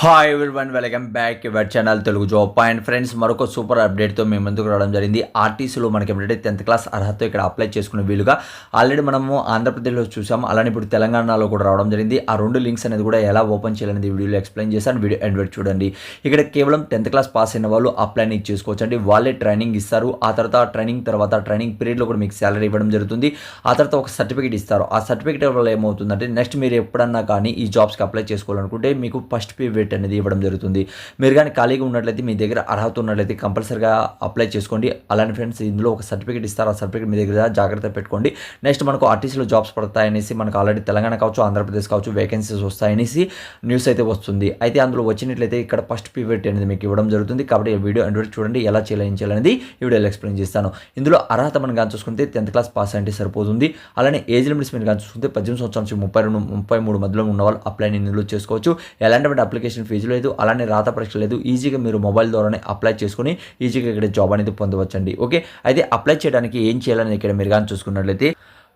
Hi one welcome back your channel Telugu job and friends మరొక super అప్డేట్తో మేము ముందుకు రావడం జరిగింది. ఆర్టీసీలో మనకి ఏంటంటే టెన్త్ క్లాస్ అర్హత ఇక్కడ అప్లై చేసుకునే వీలుగా ఆల్రెడీ మనము ఆంధ్రప్రదేశ్లో చూసాం అలానే ఇప్పుడు తెలంగాణలో కూడా రావడం జరిగింది. ఆ రెండు లింక్స్ అనేది కూడా ఎలా ఓపెన్ చేయాలనేది వీడియోలో ఎక్స్ప్లెయిన్ చేశాను. వీడియో ఎండ్ చూడండి. ఇక్కడ కేవలం టెన్త్ క్లాస్ పాస్ అయిన వాళ్ళు అప్లైని చేసుకోవచ్చు అండి వాళ్ళే ట్రైనింగ్ ఇస్తారు. ఆ తర్వాత ట్రైనింగ్ తర్వాత ట్రైనింగ్ పీరియడ్లో కూడా మీకు శాలరీ ఇవ్వడం జరుగుతుంది. ఆ తర్వాత ఒక సర్టిఫికేట్ ఇస్తారు. ఆ సర్టిఫికేట్ వల్ల ఏమవుతుందంటే నెక్స్ట్ మీరు ఎప్పుడన్నా కానీ ఈ జాబ్స్కి అప్లై చేసుకోవాలనుకుంటే మీకు ఫస్ట్ బెనిఫిట్ అనేది ఇవ్వడం జరుగుతుంది. మీరు కానీ ఖాళీగా ఉన్నట్లయితే మీ దగ్గర అర్హత ఉన్నట్లయితే కంపల్సరిగా అప్లై చేసుకోండి. అలానే ఫ్రెండ్స్ ఇందులో ఒక సర్టిఫికేట్ ఇస్తారు. ఆ సర్టిఫికేట్ మీ దగ్గర జాగ్రత్త పెట్టుకోండి. నెక్స్ట్ మనకు ఆర్టీసీలో జాబ్స్ పడతాయనేసి మనకు ఆల్రెడీ తెలంగాణ కావచ్చు ఆంధ్రప్రదేశ్ కావచ్చు వేకెన్సీస్ వస్తాయనేసి న్యూస్ అయితే వస్తుంది. అయితే అందులో వచ్చినట్లయితే ఇక్కడ ఫస్ట్ పీరియడ్ అనేది మీకు ఇవ్వడం జరుగుతుంది. కాబట్టి ఈ వీడియో ఎండ్ చూడండి. ఎలా చేయాలి చేయాలనేది ఈ వీడియోలో ఎక్స్ప్లెయిన్ చేస్తాను. ఇందులో అర్హత మనం కానీ చూసుకుంటే టెన్త్ క్లాస్ పాస్ అంటే సరిపోతుంది. అలానే ఏజ్ లిమిట్స్ మీరు కానీ చూసుకుంటే పద్దెనిమిది సంవత్సరాల నుంచి ముప్పై రెండు ముప్పై మూడు మధ్యలో ఉన్న వాళ్ళు అప్లై ఇందులో చేసుకోవచ్చు. ఎలాంటి అప్లికేషన్ ఫీజు లేదు అలానే రాత పరీక్ష లేదు. ఈజీగా మీరు మొబైల్ ద్వారానే అప్లై చేసుకుని ఈజీగా ఇక్కడ జాబ్ అనేది పొందవచ్చండి. ఓకే? అయితే అప్లై చేయడానికి ఏం చేయాలని ఇక్కడ మీరు కానీ చూసుకున్నట్లయితే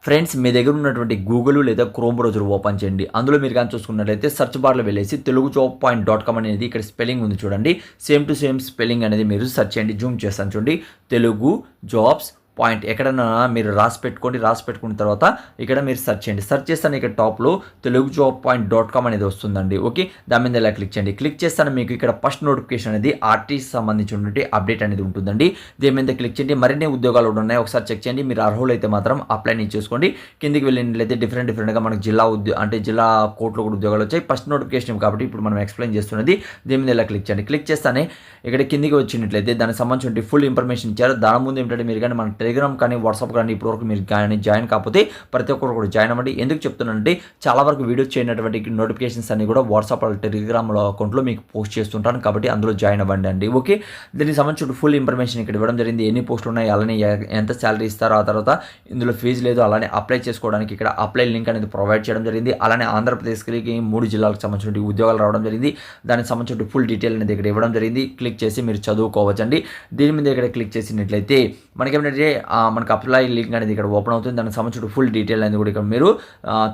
ఫ్రెండ్స్ మీ దగ్గర ఉన్నటువంటి గూగుల్ లేదా క్రోమ్ బ్రౌజర్ ఓపెన్ చేయండి. అందులో మీరు కానీ చూసుకున్నట్లయితే సెర్చ్ బార్లో వెళ్ళేసి Telugu job point dot com అనేది ఇక్కడ స్పెల్లింగ్ ఉంది చూడండి. సేమ్ టు సేమ్ స్పెల్లింగ్ అనేది మీరు సెర్చ్ చేయండి జూమ్ చేస్తాను చూడండి. తెలుగు జాబ్స్ పాయింట్ ఎక్కడన్నా మీరు రాసి పెట్టుకోండి రాసి పెట్టుకున్న తర్వాత ఇక్కడ మీరు సెర్చ్ చేయండి. సెర్చ్ చేస్తాను ఇక్కడ టాప్లో Telugu job point dot com అనేది వస్తుందండి. ఓకే? దాని మీద ఇలా క్లిక్ చేయండి. క్లిక్ చేస్తాను మీకు ఇక్కడ ఫస్ట్ నోటిఫికేషన్ అనేది ఆర్టీస్ సంబంధించినటువంటి అప్డేట్ అనేది ఉంటుందండి. దీని మీద క్లిక్ చేయండి. మరిన్ని ఉద్యోగాలు కూడా ఉన్నాయి. ఒకసారి చెక్ చేయండి. మీరు అర్హులు అయితే మాత్రం అప్లై నేను చేసుకోండి. కిందికి వెళ్ళినట్లయితే డిఫరెంట్ డిఫరెంట్గా మనకు జిల్లా ఉద్యో అంటే జిల్లా కోర్టులో కూడా ఉద్యోగాలు వచ్చాయి. ఫస్ట్ నోటిఫికేషన్ కాబట్టి ఇప్పుడు మనం ఎక్స్ప్లెయిన్ చేస్తున్నది దీని మీద ఇలా క్లిక్ చేయండి. క్లిక్ చేస్తానే ఇక్కడ కిందికి వచ్చినట్లయితే దానికి సంబంధించిన ఫుల్ ఇన్ఫర్మేషన్ ఇచ్చారు. దాని ముందు ఏంటంటే మీరు కానీ మన టెలిగ్రామ్ కానీ వాట్సాప్ కానీ ఇప్పటివరకు మీరు కానీ జాయిన్ కాకపోతే ప్రతి ఒక్కరు కూడా జాయిన్ అవ్వండి. ఎందుకు చెప్తున్నానంటే చాలా వరకు వీడియోస్ చేయనటువంటి నోటిఫికేషన్స్ అన్ని కూడా వాట్సాప్ టెలిగ్రామ్ అకౌంట్లో మీకు పోస్ట్ చేస్తుంటాను కాబట్టి అందులో జాయిన్ అవ్వండి అండి. ఓకే? దీనికి సంబంధించిన ఫుల్ ఇన్ఫర్మేషన్ ఇక్కడ ఇవ్వడం జరిగింది. ఎన్ని పోస్టులు ఉన్నాయి? అలానే ఎంత శాలరీ ఇస్తారో? ఆ తర్వాత ఇందులో ఫీజు లేదు. అలానే అప్లై చేసుకోవడానికి ఇక్కడ అప్లై లింక్ అనేది ప్రొవైడ్ చేయడం జరిగింది. అలానే ఆంధ్రప్రదేశ్కి మూడు జిల్లాలకు సంబంధించిన ఉద్యోగాలు రావడం జరిగింది. దానికి సంబంధించిన ఫుల్ డీటెయిల్ అనేది ఇక్కడ ఇవ్వడం జరిగింది. క్లిక్ చేసి మీరు చదువుకోవచ్చండి. దీని మీద ఇక్కడ క్లిక్ చేసినట్లయితే మనకేమంటే మనకు అప్లై లింక్ అనేది ఇక్కడ ఓపెన్ అవుతుంది. దానికి సంబంధించిన ఫుల్ డీటెయిల్ అనేది కూడా ఇక్కడ మీరు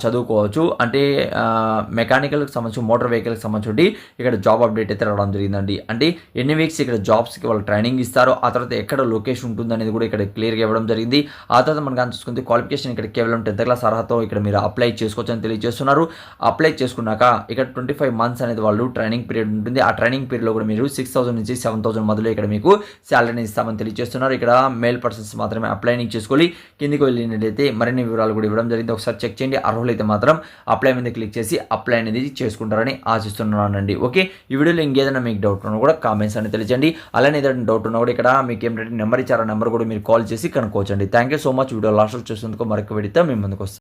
చదువుకోవచ్చు. అంటే మెకానికల్కి సంబంధించి మోటార్ వెహికల్కి సంబంధించి ఇక్కడ జాబ్ అప్డేట్ అయితే రావడం జరిగిందండి. అంటే ఎన్ని వీక్స్ ఇక్కడ జాబ్స్కి వాళ్ళు ట్రైనింగ్ ఇస్తారో ఆ తర్వాత ఎక్కడ లొకేషన్ ఉంటుంది అనేది కూడా ఇక్కడ క్లియర్గా ఇవ్వడం జరిగింది. ఆ తర్వాత మనం చూసుకుంటే క్వాలిఫికేషన్ ఇక్కడ కేవలం టెన్త్ క్లాస్ అర్హత ఇక్కడ మీరు అప్లై చేసుకోవచ్చు అని తెలియజేస్తున్నారు. అప్లై చేసుకున్నాక ఇక్కడ ట్వంటీ ఫైవ్ మంత్స్ అనేది వాళ్ళు ట్రైనింగ్ పీరియడ్ ఉంటుంది. ఆ ట్రైనింగ్ పీరియడ్లో కూడా మీరు సిక్స్ థౌసండ్ నుంచి సెవెన్ థౌసండ్ మొదలు ఇక్కడ మీకు శాలరీని ఇస్తామని తెలియజేస్తున్నారు. ఇక్కడ మేల్ పర్సన్స్ మాత్రమే అప్లైనింగ్ చేసుకోవాలి. కిందికి వెళ్ళినట్లయితే మరిన్ని వివరాలు కూడా ఇవ్వడం జరిగింది. ఒకసారి చెక్ చేయండి. అర్హులైతే మాత్రం అప్లై మీద క్లిక్ చేసి అప్లై అనేది చేసుకుంటారని ఆశిస్తున్నానండి. ఓకే ఈ వీడియోలో ఇంకేదైనా మీకు డౌట్ ఉన్నా కూడా కామెంట్స్ అని తెలియజండి అలానే ఏదైనా డౌట్ ఉన్నా కూడా ఇక్కడ మీకు ఏంటంటే నెంబర్ ఇచ్చారు నెంబర్ కూడా మీరు కాల్ చేసి కనుక్కోవచ్చండి. Thank you so much video last చూసేందుకు మరొక విడితే మేము ముందుకు